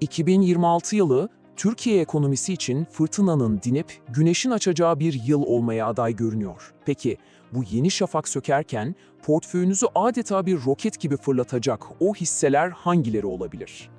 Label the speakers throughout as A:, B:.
A: 2026 yılı Türkiye ekonomisi için fırtınanın dinip güneşin açacağı bir yıl olmaya aday görünüyor. Peki bu yeni şafak sökerken portföyünüzü adeta bir roket gibi fırlatacak o hisseler hangileri olabilir?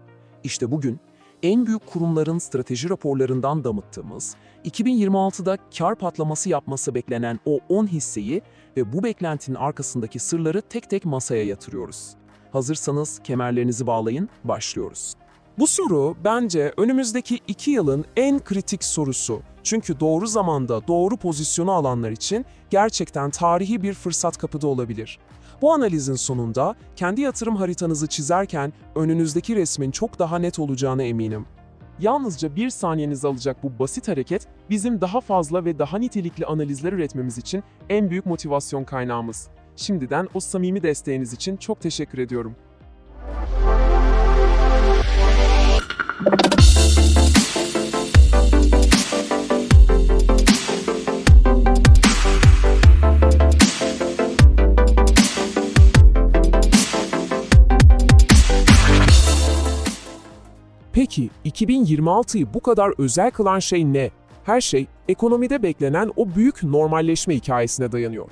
A: İşte bugün en büyük kurumların strateji raporlarından damıttığımız, 2026'da kar patlaması yapması beklenen o 10 hisseyi ve bu beklentinin arkasındaki sırları tek tek masaya yatırıyoruz. Hazırsanız kemerlerinizi bağlayın, başlıyoruz.
B: Bu soru bence önümüzdeki iki yılın en kritik sorusu. Çünkü doğru zamanda doğru pozisyonu alanlar için gerçekten tarihi bir fırsat kapıda olabilir. Bu analizin sonunda kendi yatırım haritanızı çizerken önünüzdeki resmin çok daha net olacağına eminim. Yalnızca bir saniyenizi alacak bu basit hareket bizim daha fazla ve daha nitelikli analizler üretmemiz için en büyük motivasyon kaynağımız. Şimdiden o samimi desteğiniz için çok teşekkür ediyorum. Peki 2026'yı bu kadar özel kılan şey ne? Her şey ekonomide beklenen o büyük normalleşme hikayesine dayanıyor.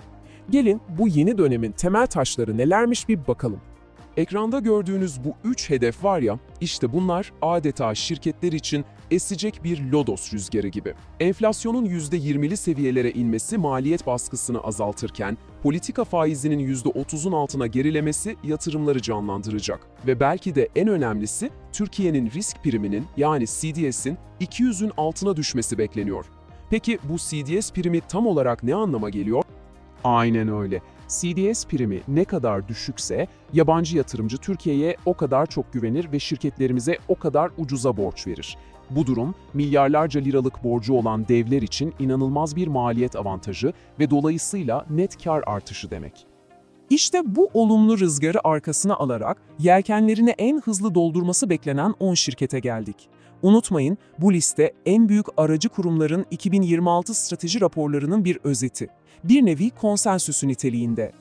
B: Gelin bu yeni dönemin temel taşları nelermiş bir bakalım. Ekranda gördüğünüz bu üç hedef var ya, işte bunlar adeta şirketler için esecek bir lodos rüzgarı gibi. Enflasyonun %20'li seviyelere inmesi maliyet baskısını azaltırken, politika faizinin %30'un altına gerilemesi yatırımları canlandıracak. Ve belki de en önemlisi, Türkiye'nin risk priminin yani CDS'in 200'ün altına düşmesi bekleniyor. Peki bu CDS primi tam olarak ne anlama geliyor? Aynen öyle. CDS primi ne kadar düşükse yabancı yatırımcı Türkiye'ye o kadar çok güvenir ve şirketlerimize o kadar ucuza borç verir. Bu durum milyarlarca liralık borcu olan devler için inanılmaz bir maliyet avantajı ve dolayısıyla net kar artışı demek. İşte bu olumlu rızgarı arkasına alarak yelkenlerini en hızlı doldurması beklenen 10 şirkete geldik. Unutmayın bu liste en büyük aracı kurumların 2026 strateji raporlarının bir özeti. Bir nevi konsensüsü niteliğinde.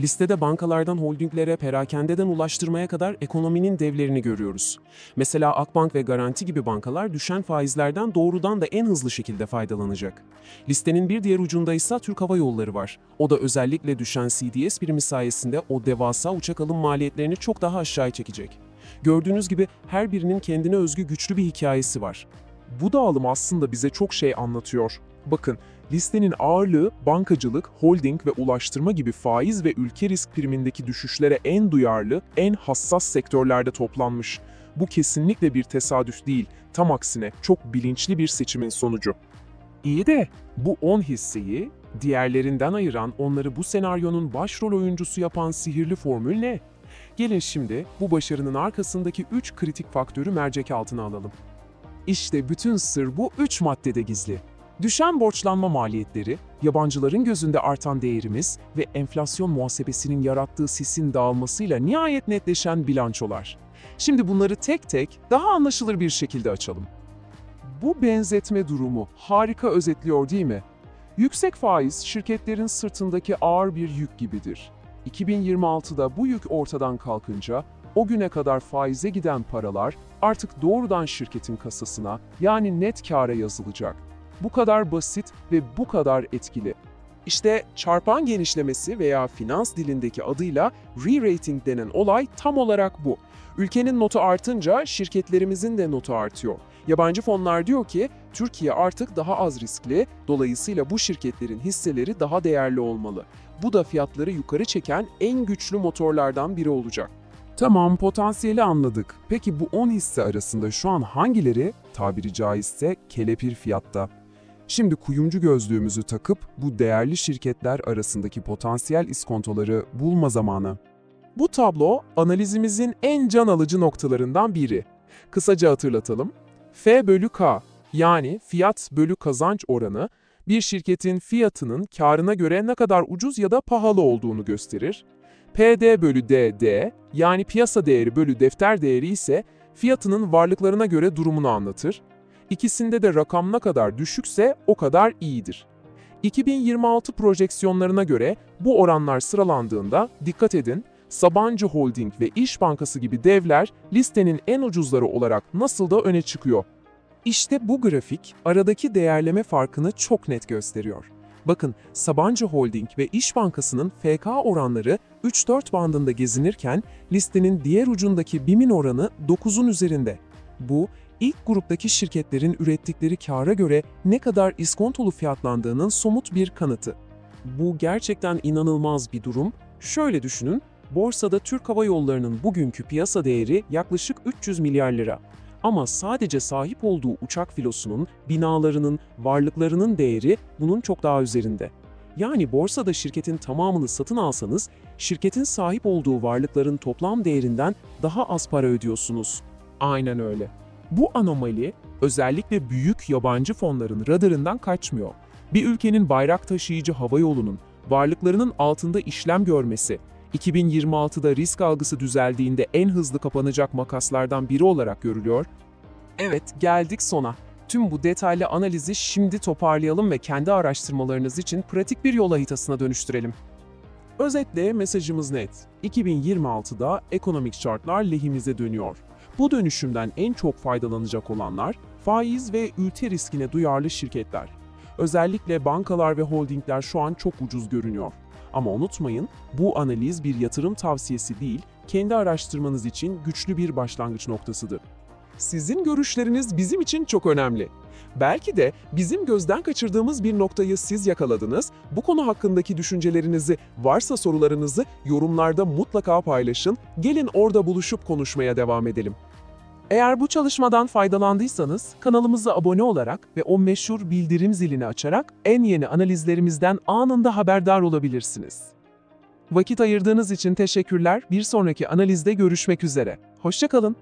B: Listede bankalardan holdinglere, perakendeden ulaştırmaya kadar ekonominin devlerini görüyoruz. Mesela Akbank ve Garanti gibi bankalar düşen faizlerden doğrudan da en hızlı şekilde faydalanacak. Listenin bir diğer ucunda ise Türk Hava Yolları var. O da özellikle düşen CDS primi sayesinde o devasa uçak alım maliyetlerini çok daha aşağıya çekecek. Gördüğünüz gibi her birinin kendine özgü güçlü bir hikayesi var. Bu dağılım aslında bize çok şey anlatıyor. Bakın, listenin ağırlığı bankacılık, holding ve ulaştırma gibi faiz ve ülke risk primindeki düşüşlere en duyarlı, en hassas sektörlerde toplanmış. Bu kesinlikle bir tesadüf değil, tam aksine çok bilinçli bir seçimin sonucu. İyi de bu 10 hisseyi diğerlerinden ayıran onları bu senaryonun başrol oyuncusu yapan sihirli formül ne? Gelin şimdi bu başarının arkasındaki 3 kritik faktörü mercek altına alalım. İşte bütün sır bu 3 maddede gizli. Düşen borçlanma maliyetleri, yabancıların gözünde artan değerimiz ve enflasyon muhasebesinin yarattığı sisin dağılmasıyla nihayet netleşen bilançolar. Şimdi bunları tek tek daha anlaşılır bir şekilde açalım. Bu benzetme durumu harika özetliyor değil mi? Yüksek faiz şirketlerin sırtındaki ağır bir yük gibidir. 2026'da bu yük ortadan kalkınca o güne kadar faize giden paralar artık doğrudan şirketin kasasına yani net kâra yazılacak. Bu kadar basit ve bu kadar etkili. İşte çarpan genişlemesi veya finans dilindeki adıyla re-rating denen olay tam olarak bu. Ülkenin notu artınca şirketlerimizin de notu artıyor. Yabancı fonlar diyor ki Türkiye artık daha az riskli, dolayısıyla bu şirketlerin hisseleri daha değerli olmalı. Bu da fiyatları yukarı çeken en güçlü motorlardan biri olacak. Tamam, potansiyeli anladık. Peki bu 10 hisse arasında şu an hangileri tabiri caizse kelepir fiyatta? Şimdi kuyumcu gözlüğümüzü takıp bu değerli şirketler arasındaki potansiyel iskontoları bulma zamanı. Bu tablo analizimizin en can alıcı noktalarından biri. Kısaca hatırlatalım. F bölü K yani fiyat bölü kazanç oranı bir şirketin fiyatının karına göre ne kadar ucuz ya da pahalı olduğunu gösterir. PD bölü DD yani piyasa değeri bölü defter değeri ise fiyatının varlıklarına göre durumunu anlatır. İkisinde de rakam ne kadar düşükse o kadar iyidir. 2026 projeksiyonlarına göre bu oranlar sıralandığında dikkat edin Sabancı Holding ve İş Bankası gibi devler listenin en ucuzları olarak nasıl da öne çıkıyor. İşte bu grafik aradaki değerleme farkını çok net gösteriyor. Bakın Sabancı Holding ve İş Bankası'nın FK oranları 3-4 bandında gezinirken listenin diğer ucundaki BİM'in oranı 9'un üzerinde. Bu ilk gruptaki şirketlerin ürettikleri kâra göre ne kadar iskontolu fiyatlandığının somut bir kanıtı. Bu gerçekten inanılmaz bir durum. Şöyle düşünün, borsada Türk Hava Yolları'nın bugünkü piyasa değeri yaklaşık 300 milyar lira. Ama sadece sahip olduğu uçak filosunun, binalarının, varlıklarının değeri bunun çok daha üzerinde. Yani borsada şirketin tamamını satın alsanız, şirketin sahip olduğu varlıkların toplam değerinden daha az para ödüyorsunuz. Aynen öyle. Bu anomali özellikle büyük yabancı fonların radarından kaçmıyor. Bir ülkenin bayrak taşıyıcı hava yolunun varlıklarının altında işlem görmesi, 2026'da risk algısı düzeldiğinde en hızlı kapanacak makaslardan biri olarak görülüyor. Evet, geldik sona. Tüm bu detaylı analizi şimdi toparlayalım ve kendi araştırmalarınız için pratik bir yol haritasına dönüştürelim. Özetle mesajımız net. 2026'da ekonomik şartlar lehimize dönüyor. Bu dönüşümden en çok faydalanacak olanlar faiz ve ülke riskine duyarlı şirketler. Özellikle bankalar ve holdingler şu an çok ucuz görünüyor. Ama unutmayın, bu analiz bir yatırım tavsiyesi değil, kendi araştırmanız için güçlü bir başlangıç noktasıdır. Sizin görüşleriniz bizim için çok önemli. Belki de bizim gözden kaçırdığımız bir noktayı siz yakaladınız. Bu konu hakkındaki düşüncelerinizi, varsa sorularınızı yorumlarda mutlaka paylaşın. Gelin orada buluşup konuşmaya devam edelim. Eğer bu çalışmadan faydalandıysanız kanalımıza abone olarak ve o meşhur bildirim zilini açarak en yeni analizlerimizden anında haberdar olabilirsiniz. Vakit ayırdığınız için teşekkürler. Bir sonraki analizde görüşmek üzere. Hoşçakalın.